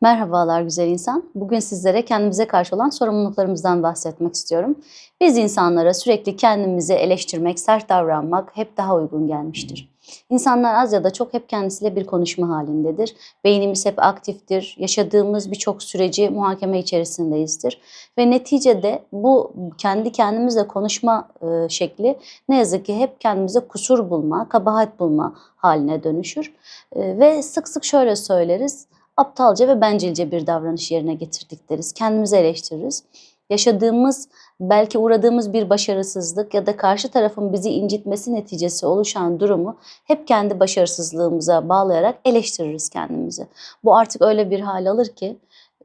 Merhabalar güzel insan. Bugün sizlere kendimize karşı olan sorumluluklarımızdan bahsetmek istiyorum. Biz insanlara sürekli kendimizi eleştirmek, sert davranmak hep daha uygun gelmiştir. İnsanlar az ya da çok hep kendisiyle bir konuşma halindedir. Beynimiz hep aktiftir. Yaşadığımız birçok süreci muhakeme içerisindeyizdir. Ve neticede bu kendi kendimizle konuşma e, şekli ne yazık ki hep kendimize kusur bulma, kabahat bulma haline dönüşür. E, ve sık sık şöyle söyleriz aptalca ve bencilce bir davranış yerine getirdik deriz. Kendimizi eleştiririz. Yaşadığımız, belki uğradığımız bir başarısızlık ya da karşı tarafın bizi incitmesi neticesi oluşan durumu hep kendi başarısızlığımıza bağlayarak eleştiririz kendimizi. Bu artık öyle bir hal alır ki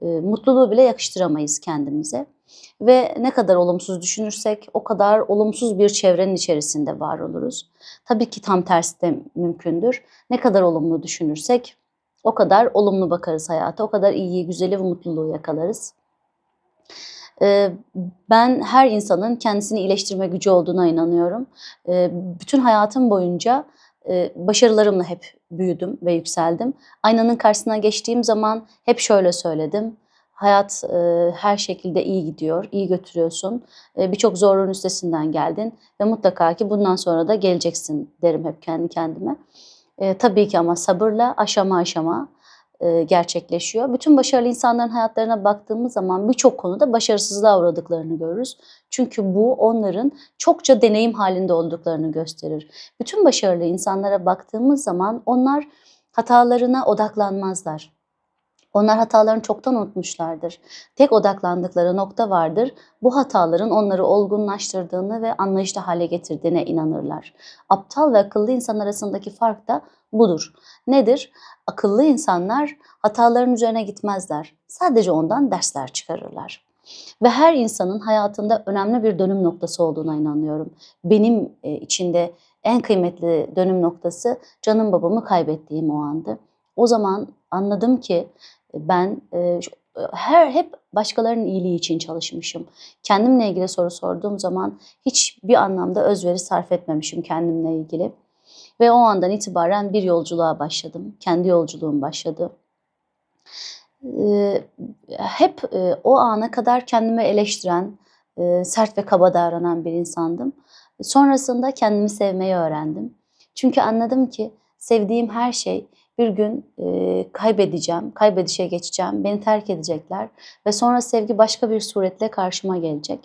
e, mutluluğu bile yakıştıramayız kendimize. Ve ne kadar olumsuz düşünürsek o kadar olumsuz bir çevrenin içerisinde var oluruz. Tabii ki tam tersi de mümkündür. Ne kadar olumlu düşünürsek o kadar olumlu bakarız hayata, o kadar iyiyi, güzeli ve mutluluğu yakalarız. Ben her insanın kendisini iyileştirme gücü olduğuna inanıyorum. Bütün hayatım boyunca başarılarımla hep büyüdüm ve yükseldim. Aynanın karşısına geçtiğim zaman hep şöyle söyledim. Hayat e, her şekilde iyi gidiyor, iyi götürüyorsun. E, Birçok zorluğun üstesinden geldin ve mutlaka ki bundan sonra da geleceksin derim hep kendi kendime. E, tabii ki ama sabırla aşama aşama e, gerçekleşiyor. Bütün başarılı insanların hayatlarına baktığımız zaman birçok konuda başarısızlığa uğradıklarını görürüz. Çünkü bu onların çokça deneyim halinde olduklarını gösterir. Bütün başarılı insanlara baktığımız zaman onlar hatalarına odaklanmazlar. Onlar hatalarını çoktan unutmuşlardır. Tek odaklandıkları nokta vardır. Bu hataların onları olgunlaştırdığını ve anlayışlı hale getirdiğine inanırlar. Aptal ve akıllı insan arasındaki fark da budur. Nedir? Akıllı insanlar hataların üzerine gitmezler. Sadece ondan dersler çıkarırlar. Ve her insanın hayatında önemli bir dönüm noktası olduğuna inanıyorum. Benim e, içinde en kıymetli dönüm noktası canım babamı kaybettiğim o andı. O zaman anladım ki ben e, her hep başkalarının iyiliği için çalışmışım. Kendimle ilgili soru sorduğum zaman hiçbir anlamda özveri sarf etmemişim kendimle ilgili. Ve o andan itibaren bir yolculuğa başladım. Kendi yolculuğum başladı. Ee, hep e, o ana kadar kendimi eleştiren, e, sert ve kaba davranan bir insandım. Sonrasında kendimi sevmeyi öğrendim. Çünkü anladım ki sevdiğim her şey bir gün e, kaybedeceğim, kaybedişe geçeceğim, beni terk edecekler ve sonra sevgi başka bir suretle karşıma gelecek.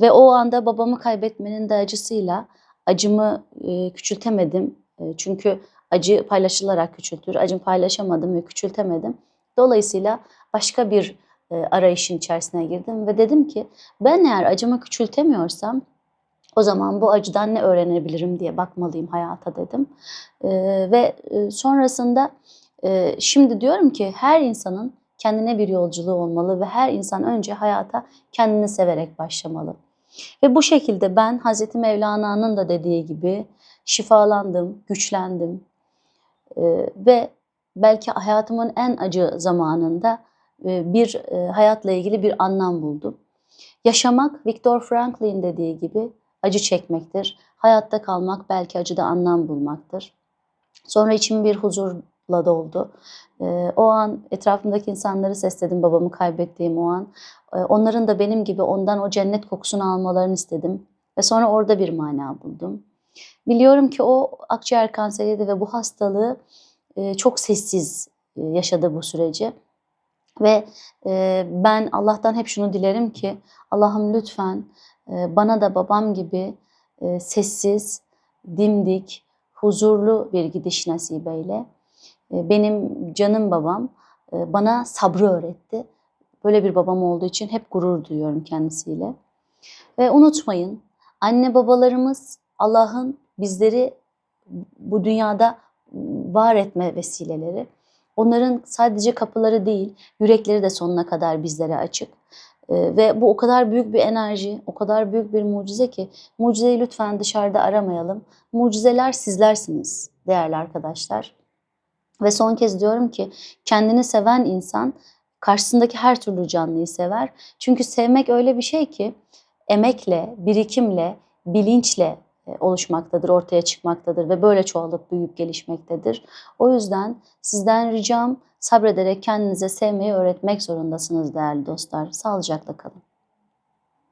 Ve o anda babamı kaybetmenin de acısıyla acımı e, küçültemedim. E, çünkü acı paylaşılarak küçültür. Acımı paylaşamadım ve küçültemedim. Dolayısıyla başka bir e, arayışın içerisine girdim ve dedim ki ben eğer acımı küçültemiyorsam o zaman bu acıdan ne öğrenebilirim diye bakmalıyım hayata dedim. E, ve sonrasında e, şimdi diyorum ki her insanın kendine bir yolculuğu olmalı ve her insan önce hayata kendini severek başlamalı. Ve bu şekilde ben Hazreti Mevlana'nın da dediği gibi şifalandım, güçlendim e, ve belki hayatımın en acı zamanında e, bir e, hayatla ilgili bir anlam buldum. Yaşamak Viktor Franklin dediği gibi acı çekmektir. Hayatta kalmak belki acıda anlam bulmaktır. Sonra içim bir huzurla doldu. Ee, o an etrafımdaki insanları sesledim babamı kaybettiğim o an. Ee, onların da benim gibi ondan o cennet kokusunu almalarını istedim. Ve sonra orada bir mana buldum. Biliyorum ki o akciğer kanseriydi ve bu hastalığı e, çok sessiz e, yaşadı bu süreci. Ve e, ben Allah'tan hep şunu dilerim ki Allah'ım lütfen bana da babam gibi sessiz, dimdik, huzurlu bir gidiş nasip eyle. Benim canım babam bana sabrı öğretti. Böyle bir babam olduğu için hep gurur duyuyorum kendisiyle. Ve unutmayın anne babalarımız Allah'ın bizleri bu dünyada var etme vesileleri. Onların sadece kapıları değil, yürekleri de sonuna kadar bizlere açık. Ee, ve bu o kadar büyük bir enerji, o kadar büyük bir mucize ki mucizeyi lütfen dışarıda aramayalım. Mucizeler sizlersiniz değerli arkadaşlar. Ve son kez diyorum ki kendini seven insan karşısındaki her türlü canlıyı sever. Çünkü sevmek öyle bir şey ki emekle, birikimle, bilinçle oluşmaktadır, ortaya çıkmaktadır ve böyle çoğalıp büyüyüp gelişmektedir. O yüzden sizden ricam sabrederek kendinize sevmeyi öğretmek zorundasınız değerli dostlar. Sağlıcakla kalın.